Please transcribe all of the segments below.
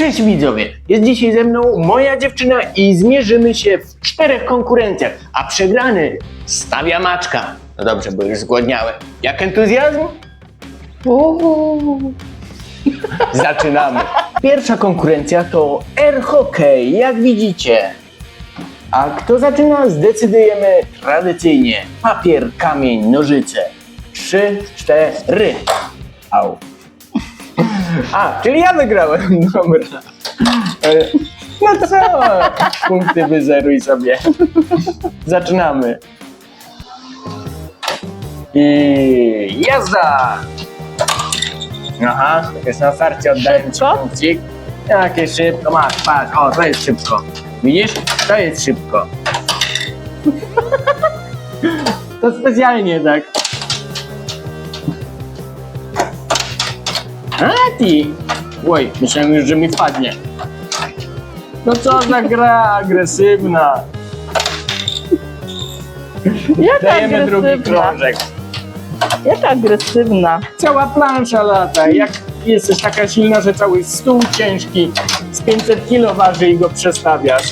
Cześć widzowie, jest dzisiaj ze mną moja dziewczyna i zmierzymy się w czterech konkurencjach, a przegrany stawia maczka. No dobrze, bo już zgłodniałem. Jak entuzjazm? Uuu. Zaczynamy. Pierwsza konkurencja to air hockey, jak widzicie. A kto zaczyna, zdecydujemy tradycyjnie. Papier, kamień, nożyce. Trzy, cztery. Au. A, czyli ja wygrałem. Dobra. E, No co? Punkty wyzeruj sobie. Zaczynamy. I jazda! Aha, jest na starcie oddałem ci Szybko? punkcik. Jakie szybko, masz, patrz, o, to jest szybko. Widzisz? To jest szybko. To specjalnie tak. A ty! Oj, myślałem już, że mi wpadnie. No co za gra agresywna. Jaka Dajemy drugi agresywna? krążek. Jaka agresywna? Cała plansza lata. Jak jesteś taka silna, że cały stół ciężki z 500 kilo waży i go przestawiasz.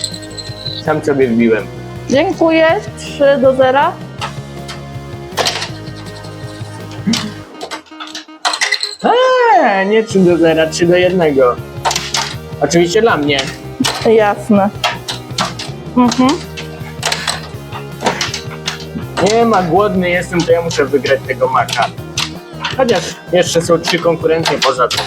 Sam sobie wbiłem. Dziękuję. 3 do 0. Eee, nie 3 do 0, 3 do 1. Oczywiście dla mnie. Jasne. Mhm. Nie ma, głodny jestem, to ja muszę wygrać tego maka. Chociaż jeszcze są trzy konkurencje poza tym.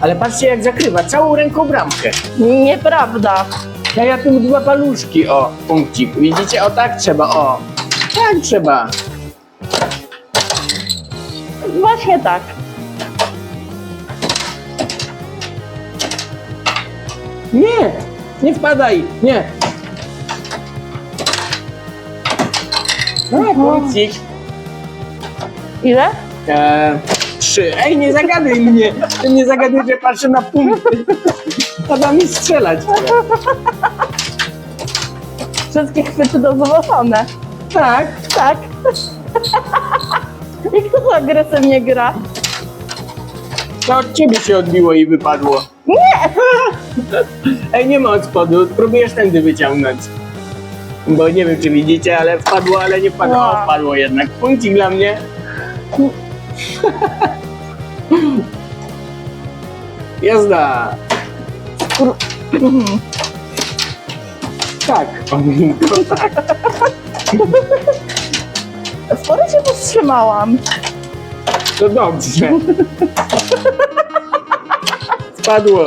Ale patrzcie jak zakrywa całą ręką bramkę. Nieprawda. Ja, ja tu dwa paluszki, o, punkcik. Widzicie? O tak trzeba, o. Tak trzeba. Właśnie tak. Nie! Nie wpadaj! Nie! No, punkcik. Ile? Eee, trzy. Ej, nie zagaduj mnie! Nie zagaduj, że patrzę na punkty. Pada mi strzelać. Wszystkie chwyty dozwolone. Tak. Tak. I kto to agresywnie gra? To od ciebie się odbiło i wypadło. Nie! Ej, nie ma od spodu. Próbujesz tędy wyciągnąć. Bo nie wiem, czy widzicie, ale wpadło, ale nie wpadło. O, No. wpadło jednak. Punkcik dla mnie. Jazda. Kur... Tak. Tak. Sporo się powstrzymałam. To dobrze. Spadło.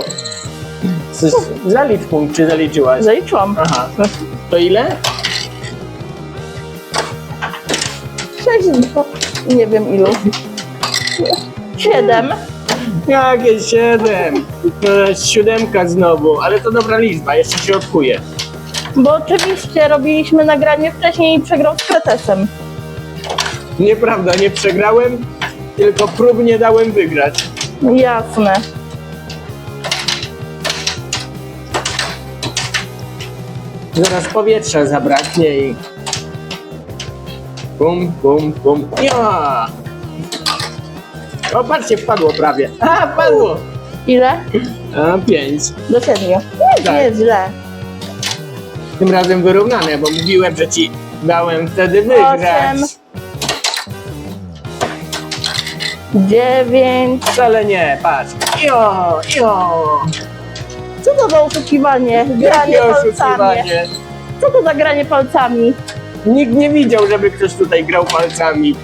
Coś, zalicz punkt, czy zaliczyłaś? Zaliczyłam. Aha. To ile? Sześć. Nie wiem ilu. Siedem. Jakie siedem? To jest siódemka znowu, ale to dobra liczba, jeszcze się odkuje. Bo oczywiście robiliśmy nagranie wcześniej i przegrał z kretesem. Nieprawda, nie przegrałem, tylko próbnie dałem wygrać. Jasne. Zaraz powietrza zabraknie i... Pum, pum, pum. Ja! O, patrzcie, wpadło prawie. A, padło! Ile? A, pięć. Do siedmiu. Nie, Tak. nie jest źle. Tym razem wyrównane, bo mówiłem, że ci dałem wtedy wygrać. Osiem. Dziewięć. Wcale nie, patrz. Jo, jo. Co to za oszukiwanie? Granie Jakie palcami. oszukiwanie. Co to za granie palcami? Nikt nie widział, żeby ktoś tutaj grał palcami.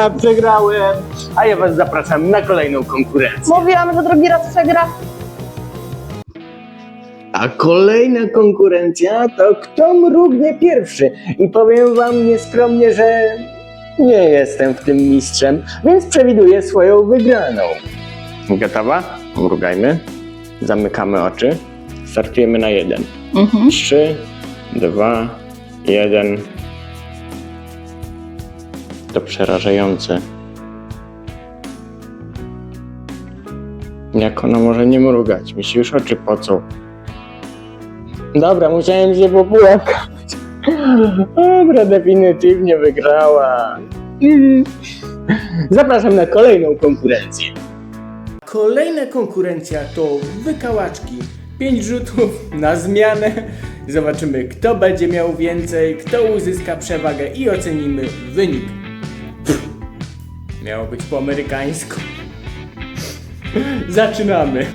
A, przegrałem. A ja was zapraszam na kolejną konkurencję. Mówiłam, że drugi raz przegra. A kolejna konkurencja to kto mrugnie pierwszy. I powiem wam nieskromnie, że nie jestem w tym mistrzem, więc przewiduję swoją wygraną. Gotowa? Mrugajmy. Zamykamy oczy. Startujemy na jeden. Mhm. Trzy, dwa, jeden. To przerażające. Jak ona może nie mrugać? Mi się już oczy pocą. Dobra, musiałem się popłakać. Dobra, definitywnie wygrała. Zapraszam na kolejną konkurencję. Kolejna konkurencja to wykałaczki. Pięć rzutów na zmianę. Zobaczymy, kto będzie miał więcej, kto uzyska przewagę i ocenimy wynik. Miało być po amerykańsku. Zaczynamy.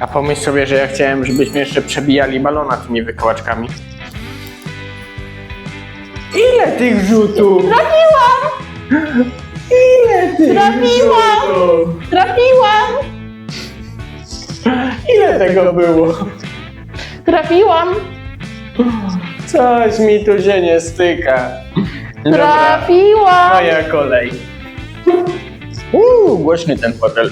A pomyśl sobie, że ja chciałem, żebyśmy jeszcze przebijali balona tymi wykołaczkami. Ile tych rzutów? Trafiłam! Ile tych Trafiłam! Trafiłam! Ile tego było? Trafiłam! Coś mi tu się nie styka. Dobra, Trafiłam! moja kolej. Uuu, głośny ten fotel.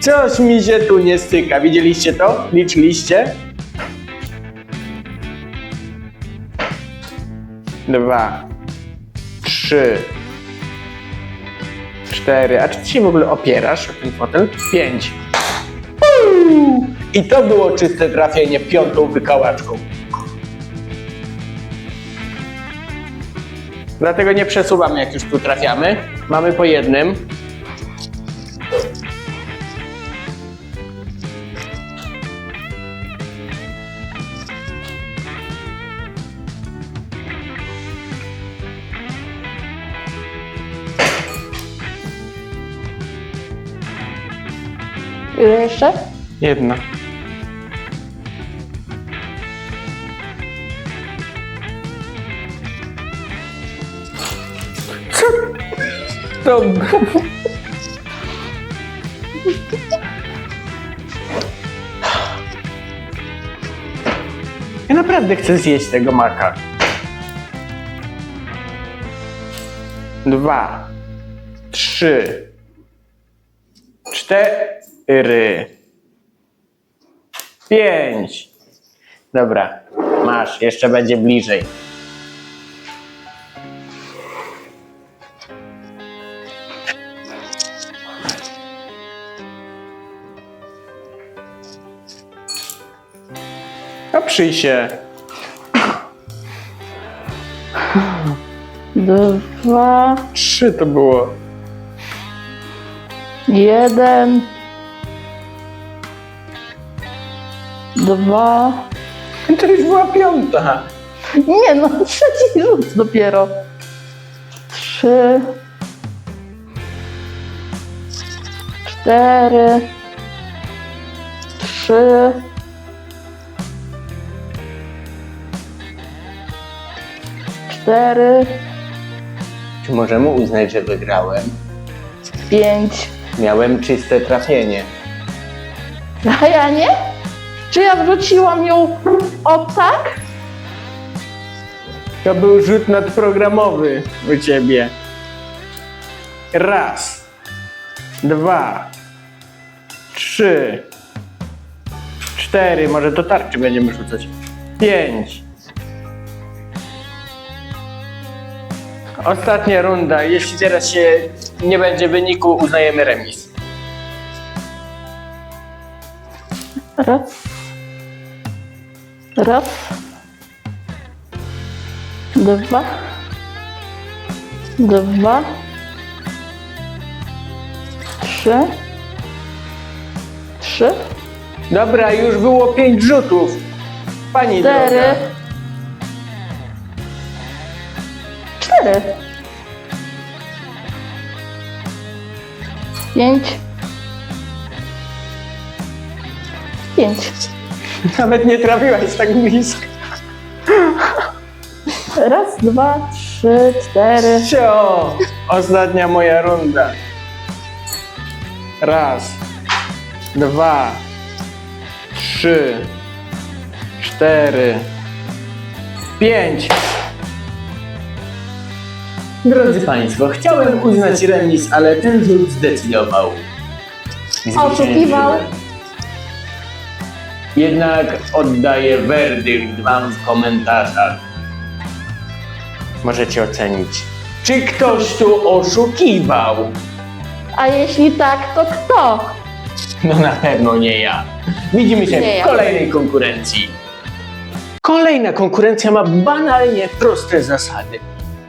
Coś mi się tu nie styka. Widzieliście to? Liczyliście? Dwa, trzy, cztery. A czy ty się w ogóle opierasz o ten fotel? Pięć. Uuu, I to było czyste trafienie piątą wykałaczką. Dlatego nie przesuwamy, jak już tu trafiamy. Mamy po jednym. Jeszcze? Jedna. To? Ja naprawdę chcę zjeść tego maka. Dwa, trzy, cztery, pięć. Dobra, masz, jeszcze będzie bliżej. Oprzyj się. Dwa, Trzy to było. jeden, dwa. To już była piąta. Nie no, trzeci rzut dopiero. Trzy, cztery, trzy, cztery, Czy możemy uznać, że wygrałem? pięć. Miałem czyste trafienie. A ja nie? Czy ja wrzuciłam ją o tak? To był rzut nadprogramowy u ciebie. Raz, dwa, trzy, cztery, może do tarczy będziemy rzucać. Pięć. Ostatnia runda. Jeśli teraz się nie będzie wyniku, uznajemy remis. Raz. Dwa. Dwa. Trzy. Trzy. Dobra, już było pięć rzutów. Pani Cztery. droga. Cztery. Pięć. Pięć. Nawet nie trafiłaś tak blisko. Raz, dwa, trzy, cztery. Cio! Ostatnia moja runda. Raz, dwa, trzy, cztery, pięć. Drodzy Państwo, chciałem uznać remis, ale ten rzut zdecydował Oszukiwał. Jednak oddaję werdykt wam w komentarzach. Możecie ocenić, czy ktoś tu oszukiwał. A jeśli tak, to kto? No na pewno nie ja. Widzimy się Nie w ja. kolejnej konkurencji. Kolejna konkurencja ma banalnie proste zasady.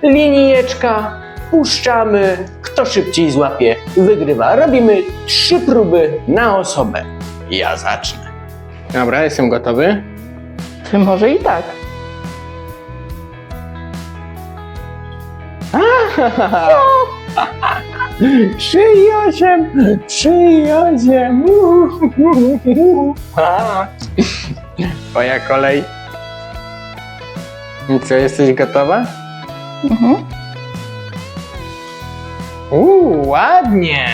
Linijeczka, puszczamy, kto szybciej złapie, wygrywa. Robimy trzy próby na osobę. Ja zacznę. Dobra, jestem gotowy. Ty może i tak. Trzy i osiem, trzy i osiem. Twoja kolej. I Co, jesteś gotowa? Mhm. Uuu, ładnie.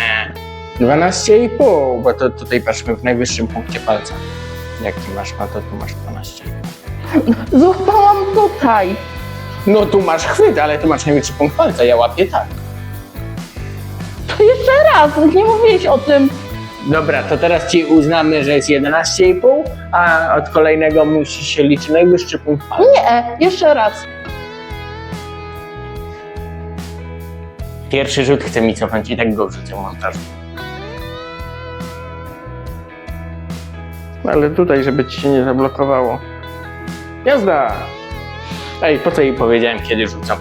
12,5, bo to tutaj patrzmy w najwyższym punkcie palca. Jak ty masz, no to tu masz 12. Złapałam tutaj. No tu masz chwyt, ale tu masz najwyższy punkt palca, ja łapię tak. To jeszcze raz, nie mówiłeś o tym. Dobra, to teraz ci uznamy, że jest 11,5, a od kolejnego musi się liczyć najwyższy punkt palca. Nie, jeszcze raz. Pierwszy rzut chce mi cofnąć i tak go wrzucę w montażu. Ale tutaj, żeby ci się nie zablokowało. Jazda! Ej, po co jej powiedziałem, kiedy rzucam?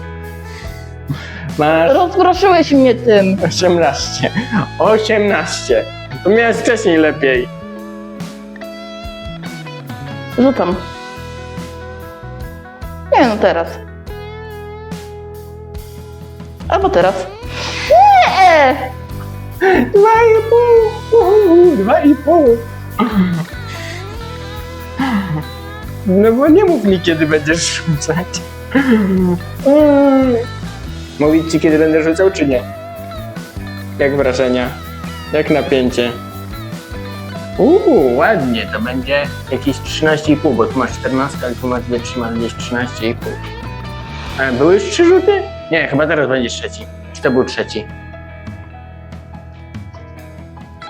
Masz Rozproszyłeś mnie tym. 18. 18. To miałeś wcześniej lepiej. Rzucam. Nie no teraz. Albo teraz. Nie! Dwa i pół! Dwa i pół! No bo nie mów mi, kiedy będziesz rzucać. Mówić ci, kiedy będę rzucał, czy nie? Jak wrażenia? Jak napięcie? Uuu, ładnie, to będzie jakieś 13,5, bo tu masz 14, ale tu masz wytrzymać gdzieś 13,5. A były już trzy rzuty? Nie, chyba teraz będzie trzeci. Czy to był trzeci?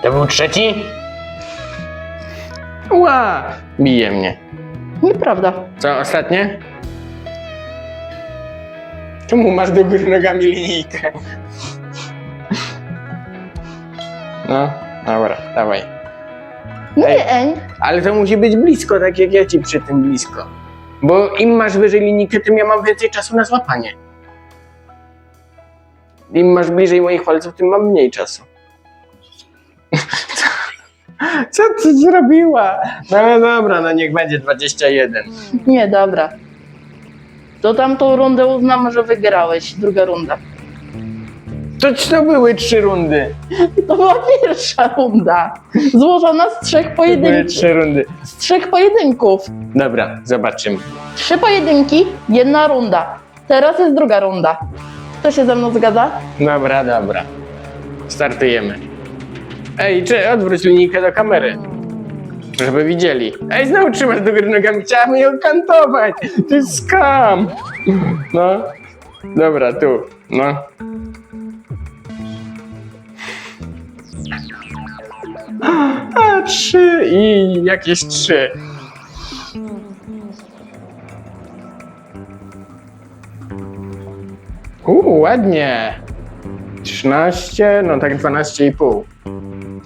To był trzeci? Ła! Bije mnie. Nieprawda. Co, ostatnie? Czemu masz do góry nogami linijkę? No, dobra, dawaj. Nie, Eń. Ale to musi być blisko, tak jak ja ci przy tym blisko. Bo im masz wyżej linijkę, tym ja mam więcej czasu na złapanie. Im masz bliżej moich palców, tym mam mniej czasu. Co, ty zrobiła? No ale dobra, no niech będzie 21. Nie, dobra. To tamtą rundę uznam, że wygrałeś. Druga runda. To to były trzy rundy. To była pierwsza runda. Złożona z trzech To były pojedynków. trzy rundy. Z trzech pojedynków. Dobra, zobaczymy. Trzy pojedynki, jedna runda. Teraz jest druga runda. Kto się ze mną zgadza? Dobra, dobra. Startujemy. Ej, czy odwróć linijkę do kamery. Żeby widzieli. Ej, znowu trzymasz do góry nogami. Chciałem ją kantować. To jest skam. No. Dobra, tu. No. A, trzy i jakieś trzy. Uuu, ładnie. 13, no tak 12,5.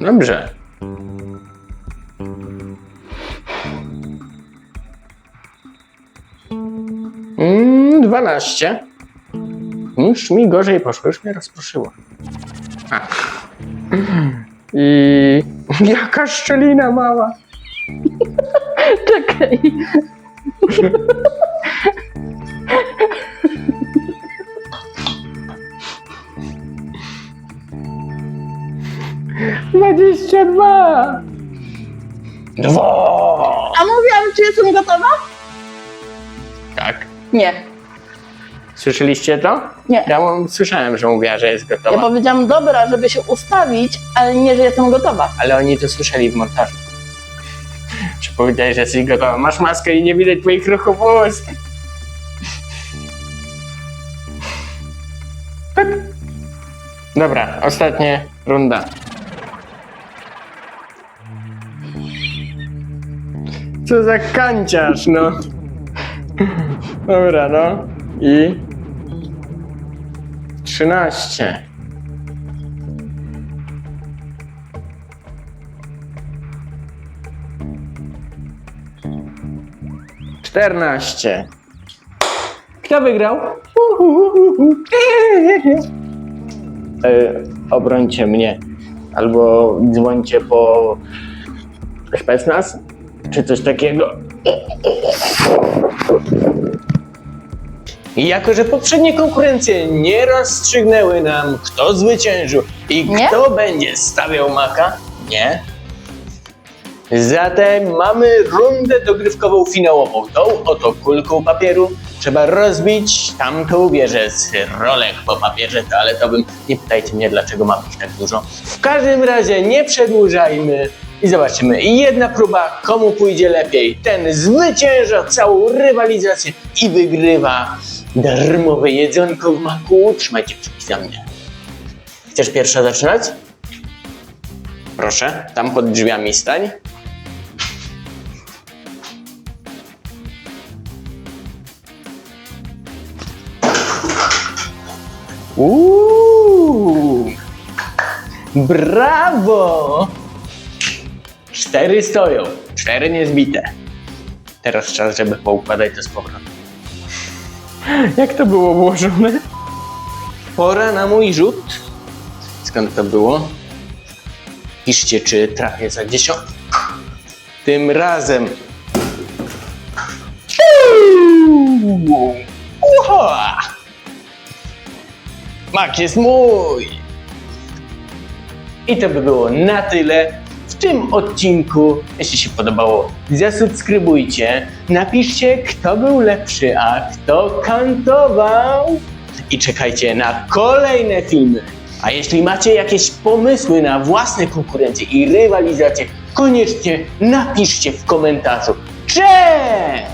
Dobrze. Mm, 12. Już mi gorzej poszło, już mnie rozproszyło. A. I jaka szczelina mała. Czekaj. Dwadzieścia dwa. Dwa. A mówiłam, czy jestem gotowa? Tak. Nie. Słyszeliście to? Nie. Ja słyszałem, że mówiła, że jest gotowa. Ja powiedziałam, dobra, żeby się ustawić, ale nie, że jestem gotowa. Ale oni to słyszeli w montażu. Że powiedziałeś, że jesteś gotowa. Masz maskę i nie widać twoich ruchów ust. Dobra, ostatnia runda. Co za kanciarz, no. Dobra, no. I... 13. Czternaście. Kto wygrał? E, obrońcie mnie. Albo dzwońcie po specnaz, czy coś takiego. I jako, że poprzednie konkurencje nie rozstrzygnęły nam, kto zwyciężył i Nie? kto będzie stawiał maka, nie. Zatem mamy rundę dogrywkową finałową. Tą oto kulką papieru trzeba rozbić tamtą wieżę z rolek po papierze toaletowym. Nie pytajcie mnie, dlaczego mam ich tak dużo. W każdym razie nie przedłużajmy i zobaczymy. Jedna próba, komu pójdzie lepiej. Ten zwycięża całą rywalizację i wygrywa darmowe jedzonko w maku. Trzymajcie kciuki za mnie. Chcesz pierwsza zaczynać? Proszę, tam pod drzwiami stań. Uuu! Brawo! Cztery stoją, cztery niezbite. Teraz czas, żeby poukładać to z powrotem. Jak to było ułożone? Pora na mój rzut. Skąd to było? Piszcie, czy trafię za dziesiąt. Tym razem. Uha! Mak jest mój! I to by było na tyle w tym odcinku. Jeśli się podobało, zasubskrybujcie, napiszcie, kto był lepszy, a kto kantował. I czekajcie na kolejne filmy. A jeśli macie jakieś pomysły na własne konkurencje i rywalizację, koniecznie napiszcie w komentarzu. Cześć!